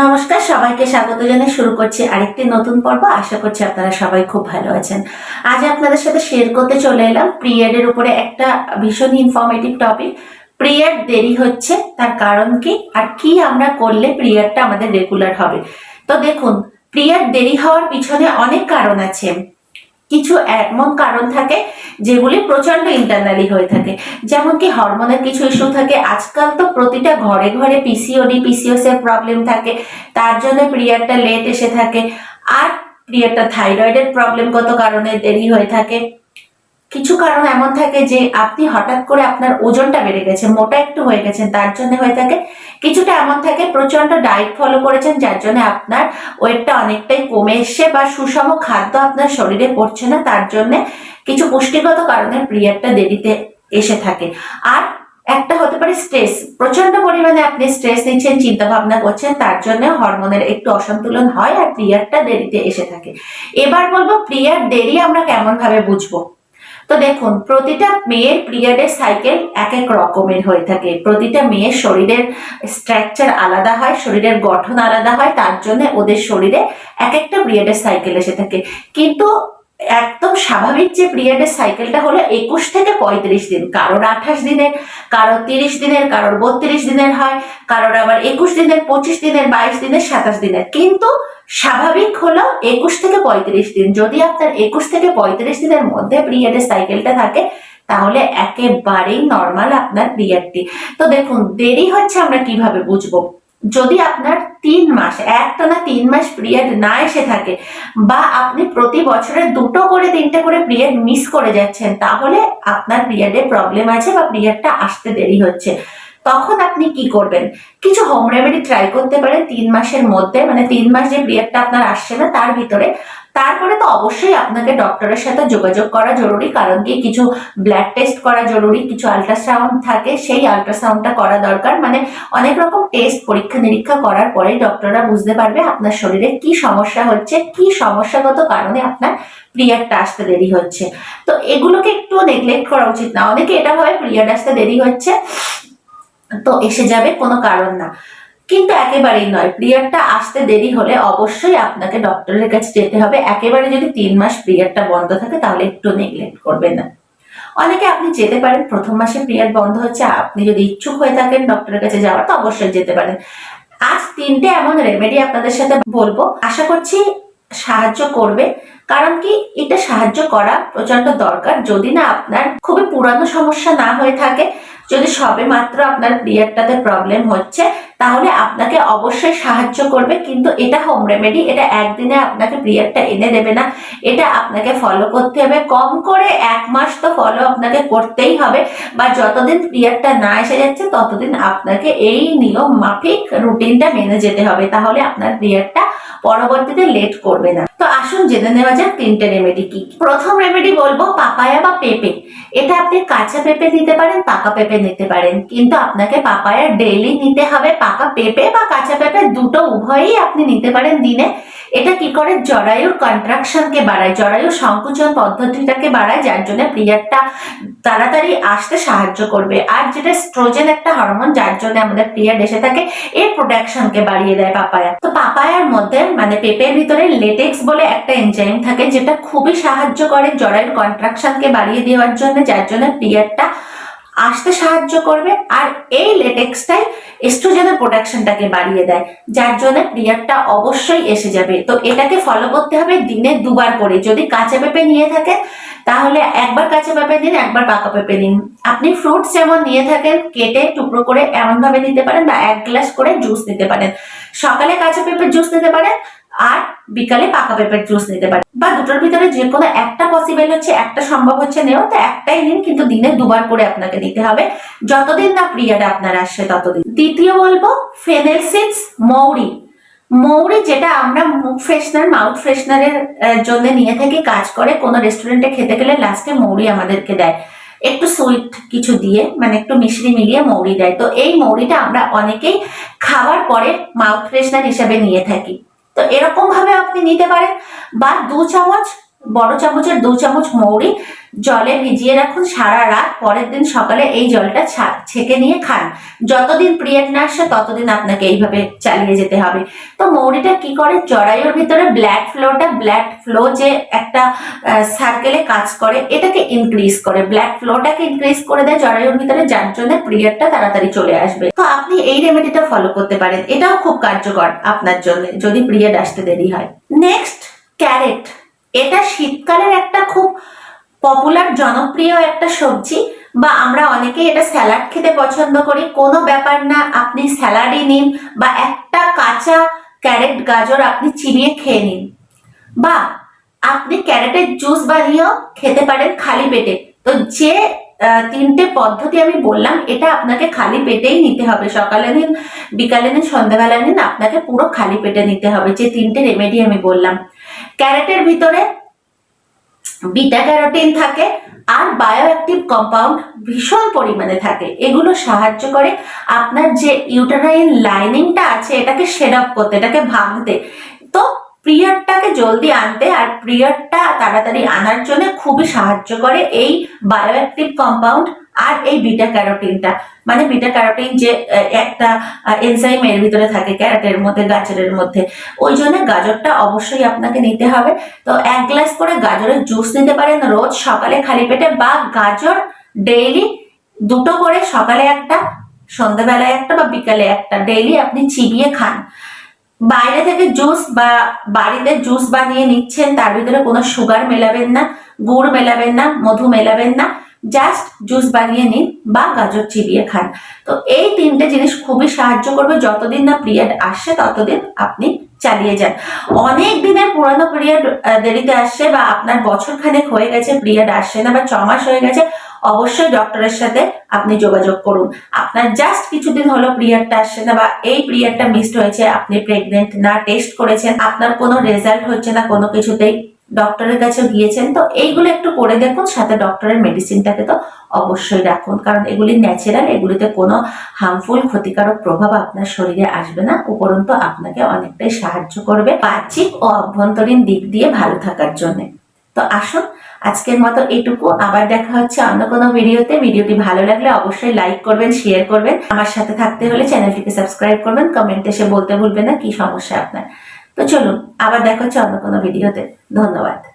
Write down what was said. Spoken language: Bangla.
নমস্কার, সবাইকে স্বাগত জানিয়ে শুরু করছি আরেকটি নতুন পর্ব। আশা করছি আপনারা সবাই খুব ভালো আছেন। আজ আপনাদের সাথে শেয়ার করতে চলে এলাম পিরিয়ডের উপরে একটা ভীষণ ইনফরমেটিভ টপিক প্রিয়ড দেরি হচ্ছে, তার কারণ কি আর কি আমরা করলে পিরিয়ডটা আমাদের রেগুলার হবে। তো দেখুন পিরিয়ড দেরি হওয়ার পিছনে অনেক কারণ আছে। কিছু এমন কারণ থাকে যেগুলি প্রচণ্ড ইন্টারনালি হয়ে থাকে। যেমন কি হরমোনের কিছু ইস্যু থাকে। আজকাল তো প্রতিটা ঘরে ঘরে পিসিওডি পিসিওস এর প্রবলেম থাকে। তার জন্য পিরিয়ডটা লেট এসে থাকে। আর পিরিয়ডটা থাইরয়েডের প্রবলেম কত কারণে দেরি হয়ে থাকে? কিছু কারণ এমন থাকে যে আপনি হঠাৎ করে আপনার ওজনটা বেড়ে গেছে, মোটা একটু হয়ে গেছেন, তার জন্য হয়ে থাকে। কিছুটা এমন থাকে প্রচণ্ড ডায়েট ফলো করেছেন, যার জন্য আপনার ওয়েটটা অনেকটাই কমে এসছে বা সুষম খাদ্য আপনার শরীরে পড়ছে না, তার জন্য কিছু পুষ্টিগত কারণে পিরিয়ডটা দেরিতে এসে থাকে। আর একটা হতে পারে স্ট্রেস প্রচণ্ড পরিমাণে আপনি স্ট্রেস নিচ্ছেন চিন্তা ভাবনা করছেন, তার জন্য হরমোনের একটু অসন্তুলন হয় আর পিরিয়ডটা দেরিতে এসে থাকে। এবার বলব, পিরিয়ড দেরি আমরা কেমন ভাবে বুঝব? তো দেখুন, প্রতিটা মেয়ের পিরিয়ডের সাইকেল এক এক রকমের হয়ে থাকে। প্রতিটা মেয়ের শরীরের স্ট্রাকচার আলাদা হয়, শরীরের গঠন আলাদা হয়, তার জন্য ওদের শরীরে এক একটা পিরিয়ডের সাইকেল এসে থাকে। কিন্তু একদম স্বাভাবিক যে পিরিয়ডের সাইকেলটা হলো একুশ থেকে পঁয়ত্রিশ দিন। কারোর আঠাশ দিনের, কারোর তিরিশ দিনের, কারোর বত্রিশ দিনের হয়, কারোর আবার একুশ দিনের, পঁচিশ দিনের, বাইশ দিনের, সাতাশ দিনের। কিন্তু স্বাভাবিক হলো একুশ থেকে পঁয়ত্রিশ দিন। যদি আপনার একুশ থেকে পঁয়ত্রিশ দিনের মধ্যে পিরিয়ডের সাইকেলটা থাকে, তাহলে একেবারেই নর্মাল আপনার পিরিয়ডটি তো দেখুন, দেরি হচ্ছে আমরা কীভাবে বুঝব? যদি আপনার তিন মাস একটা না তিন মাস পিরিয়ড না এসে থাকে বা আপনি প্রতি বছরে দুটো করে, তিনটে করে পিরিয়ড মিস করে যাচ্ছেন, তাহলে আপনার পিরিয়ডে প্রবলেম আছে বা পিরিয়ডটা আসতে দেরি হচ্ছে। তখন আপনি কি করবেন? কিছু হোম রেমেডি ট্রাই করতে পারেন তিন মাসের মধ্যে মানে তিন মাস যে পিরিয়ডটা আপনার আসছে না, তার ভিতরে তারপরে তো অবশ্যই আপনাকে ডক্টরের সাথে যোগাযোগ করা জরুরি, কারণ কি কিছু ব্লাড টেস্ট করা জরুরি, কিছু আল্ট্রাসাউন্ড থাকে, সেই আল্ট্রাসাউন্ডটা করা দরকার। মানে অনেক রকম টেস্ট পরীক্ষা নিরীক্ষা করার পরে ডক্টররা বুঝতে পারবে আপনার শরীরে কি সমস্যা হচ্ছে, কি সমস্যাগত কারণে আপনার পিরিয়ডটা আসতে দেরি হচ্ছে। তো এগুলোকে একটু নেগলেক্ট করা উচিত না। অনেকে এটা হয় পিরিয়ড আসতে দেরি হচ্ছে, তো এসে যাবে, কোনো কারণ না। কিন্তু একেবারেই নয়। পিরিয়ডটা আসতে দেরি হলে অবশ্যই আপনাকে ডক্টরের কাছে যেতে হবে। একেবারে যদি তিন মাস পিরিয়ডটা বন্ধ থাকে, তাহলে একটু নেগলেক্ট করবেন না। অনেকে আপনি যেতে পারেন, প্রথম মাসে পিরিয়ড বন্ধ হচ্ছে, আপনি যদি ইচ্ছুক হয়ে থাকেন ডক্টরের কাছে যাওয়ার, তো অবশ্যই যেতে পারেন। আজ তিনটে এমন রেমেডি আপনাদের সাথে বলব। আশা করছি সাহায্য করবে, কারণ কি এটা সাহায্য করা প্রচণ্ড দরকার। যদি না আপনার খুবই পুরানো সমস্যা না হয়ে থাকে, যদি সবে মাত্র আপনার পিরিয়ডটাতে প্রবলেম হচ্ছে তাহলে আপনাকে অবশ্যই সাহায্য করবে। কিন্তু এটা হোম রেমেডি এটা একদিনে আপনাকে পিরিয়ডটা এনে দেবে না। এটা আপনাকে ফলো করতে হবে। কম করে এক মাস তো ফলো আপনাকে করতেই হবে। বা যতদিন পিরিয়ডটা না এসে যাচ্ছে, ততদিন আপনাকে এই নিয়ম মাফিক রুটিনটা মেনে যেতে হবে। তাহলে আপনার পিরিয়ডটা পরবর্তীতে লেট করবে না। তো আসুন জেনে নেওয়া যাক তিনটে রেমেডি কি। প্রথম রেমেডি বলব পাপায়া বা পেঁপে। এটা আপনি কাঁচা পেঁপে নিতে পারেন, পাকা পেঁপে নিতে পারেন। কিন্তু আপনাকে পাপায়া ডেইলি নিতে হবে পাকা পেঁপে বা কাঁচা পেঁপে দুটো উভয়ই আপনি নিতে পারেন দিনে। এটা কি করে? জরায়ুর কন্ট্রাকশনকে বাড়ায় জরায়ুর সংকুচন পদ্ধতিটাকে বাড়ায়, যার জন্য পিরিয়ডটা তাড়াতাড়ি আসতে সাহায্য করবে। আর যেটা স্ট্রোজেন একটা হরমোন, যার জন্য আমাদের পিরিয়ড এসে থাকে এর প্রোডাকশনকে বাড়িয়ে দেয় পাপায়া। তো পাপায়ার মধ্যে মানে পেঁপের ভিতরে লেটেক্স বলে একটা এনজাইম থাকে, যেটা খুবই সাহায্য করে জরায়ুর কন্ট্রাকশনকে বাড়িয়ে দেওয়ার জন্য, যার জন্য পিরিয়ডটা আসতে সাহায্য করবে আর এই লেটেক্সটাই এস্ট্রোজেনের প্রোডাকশনটাকে বাড়িয়ে দেয়, যার জন্য পিরিয়ডটা অবশ্যই এসে যাবে। তো এটাকে ফলো করতে হবে দিনে দুবার করে। যদি কাঁচা পেঁপে নিয়ে থাকে, তাহলে একবার কাঁচা পেঁপে দিন একবার পাকা পেঁপে দিন আপনি ফ্রুটস যেমন নিয়ে থাকেন, কেটে টুকরো করে এমন ভাবে নিতে পারেন বা এক গ্লাস করে জুস নিতে পারেন। সকালে কাঁচা পেঁপের জুস নিতে পারেন, আর বিকালে পাকা পেঁপের জুস নিতে পারেন বা দুটোর ভিতরে যে কোনো একটা পসিবল হচ্ছে, একটা সম্ভব হচ্ছে নেও, তো একটাই নিন কিন্তু দিনে দুবার করে আপনাকে নিতে হবে। যতদিন না পিরিয়ড আপনার আসছে, ততদিন। দ্বিতীয় বলব ফেনেল মৌরি। মৌরি যেটা আমরা মুখ ফ্রেশনার মাউথ ফ্রেশনারের জন্য নিয়ে থাকি, কাজ করে, কোনো রেস্টুরেন্টে খেতে গেলে লাস্টে মৌরি আমাদেরকে দেয়। একটু সুইট কিছু দিয়ে মানে একটু মিশ্রি মিলিয়ে মৌরি দেয়। তো এই মৌরিটা আমরা অনেকেই খাওয়ার পরে মাউথ ফ্রেশনার হিসেবে নিয়ে থাকি। তো এরকম ভাবে আপনি নিতে পারেন বা দু চামচ বড় চামচের দু চামচ মৌরি জলে ভিজিয়ে রাখুন সারা রাত, পরের দিন সকালে এই জলটা ছেঁকে নিয়ে খান। যতদিন পিরিয়ড না আসে, ততদিন আপনাকে এইভাবে চালিয়ে যেতে হবে। তো মৌরিটা কি করে? জরায়ুর ভিতরে ব্ল্যাক ফ্লোটা ব্ল্যাক ফ্লো যে একটা সার্কেলে কাজ করে, এটাকে ইনক্রিজ করে। ব্ল্যাক ফ্লোটাকে ইনক্রিজ করে দেয় জরায়ুর ভিতরে, যার জন্য পিরিয়ডটা তাড়াতাড়ি চলে আসবে। তো আপনি এই রেমেডিটা ফলো করতে পারেন। এটাও খুব কার্যকর আপনার জন্য, যদি পিরিয়ড আসতে দেরি হয়। নেক্সট ক্যারেট এটা শীতকালের একটা খুব পপুলার জনপ্রিয় একটা সবজি বা আমরা অনেকে এটা স্যালাড খেতে পছন্দ করি। কোনো ব্যাপার না, আপনি স্যালাডই নিন বা একটা কাঁচা ক্যারেট গাজর আপনি চিবিয়ে খেয়ে নিন। বা আপনি ক্যারেটের জুস বানিয়েও খেতে পারেন খালি পেটে। তো যে তিনটে পদ্ধতি আমি বললাম, এটা আপনাকে খালি পেটেই নিতে হবে। সকালে নিন, বিকালে নিন, সন্ধ্যাবেলায় নিন, আপনাকে পুরো খালি পেটে নিতে হবে। যে তিনটে রেমেডি আমি বললাম। ক্যারেটের ভিতরে বিটা ক্যারোটিন থাকে আর বায়োঅ্যাক্টিভ কম্পাউন্ড ভীষণ পরিমাণে থাকে। এগুলো সাহায্য করে আপনার যে ইউটারাইন লাইনিংটা আছে, এটাকে আপ করতে, এটাকে ভাঙতে। তো পিরিয়ডটাকে জলদি আনতে আর পিরিয়ডটা তাড়াতাড়ি আনার জন্য খুবই সাহায্য করে এই বায়োঅ্যাক্টিভ কম্পাউন্ড আর এই বিটা ক্যারোটিনটা মানে বিটা ক্যারোটিন যে একটা এনজাইম এর ভিতরে থাকে ক্যারেটের মধ্যে, গাজরের মধ্যে, ওই জন্য গাজরটা অবশ্যই আপনাকে নিতে হবে। তো এক গ্লাস করে গাজরের জুস নিতে পারেন রোজ সকালে খালি পেটে বা গাজর ডেইলি দুটো করে সকালে একটা, সন্ধ্যাবেলায় একটা বা বিকালে একটা ডেইলি আপনি চিবিয়ে খান। বাইরে থেকে জুস বা বাড়িতে জুস বানিয়ে নিচ্ছেন, তার ভিতরে কোনো সুগার মেলাবেন না, গুড় মেলাবেন না, মধু মেলাবেন না। জাস্ট জুস বানিয়ে নিন বা গাজর চিবিয়ে খান। তো এই তিনটে জিনিস খুবই সাহায্য করবে। যতদিন না পিরিয়ড আসে, ততদিন আপনি চালিয়ে যান। অনেক দিনের পুরানো পিরিয়ড দেরিতে আসছে বা আপনার বছর খানেক হয়ে গেছে পিরিয়ড আসছে না বা ছ মাস হয়ে গেছে, অবশ্যই ডক্টরের সাথে আপনি যোগাযোগ করুন। আপনার জাস্ট কিছুদিন হলো পিরিয়ডটা আসছে না বা এই পিরিয়ডটা মিসড হয়েছে, আপনি প্রেগনেন্ট না টেস্ট করেছেন, আপনার কোনো রেজাল্ট হচ্ছে না কোনো কিছুতেই ডক্টরের কাছে গিয়েছেন, তো এইগুলো একটু করে দেখুন, সাথে ডক্টরের মেডিসিনটাকে তো অবশ্যই রাখুন, কারণ এগুলি ন্যাচারাল এগুলিতে কোনো হার্মফুল ক্ষতিকারক প্রভাব আপনার শরীরে আসবে না, উপরন্তু আপনাকে অনেকটাই সাহায্য করবে বাহ্যিক ও অভ্যন্তরীণ দিক দিয়ে ভালো থাকার জন্য। তো আসুন, আজকের মতো এটুকু, আবার দেখা হচ্ছে অন্য কোনো ভিডিওতে। ভিডিওটি ভালো লাগলে অবশ্যই লাইক করবেন শেয়ার করবেন। আমার সাথে থাকতে হলে চ্যানেলটিকে সাবস্ক্রাইব করবেন কমেন্ট এসে বলতে ভুলবেন না কি সমস্যা আপনার। তো চলুন আবার দেখা হচ্ছে অন্য কোনো ভিডিওতে। ধন্যবাদ।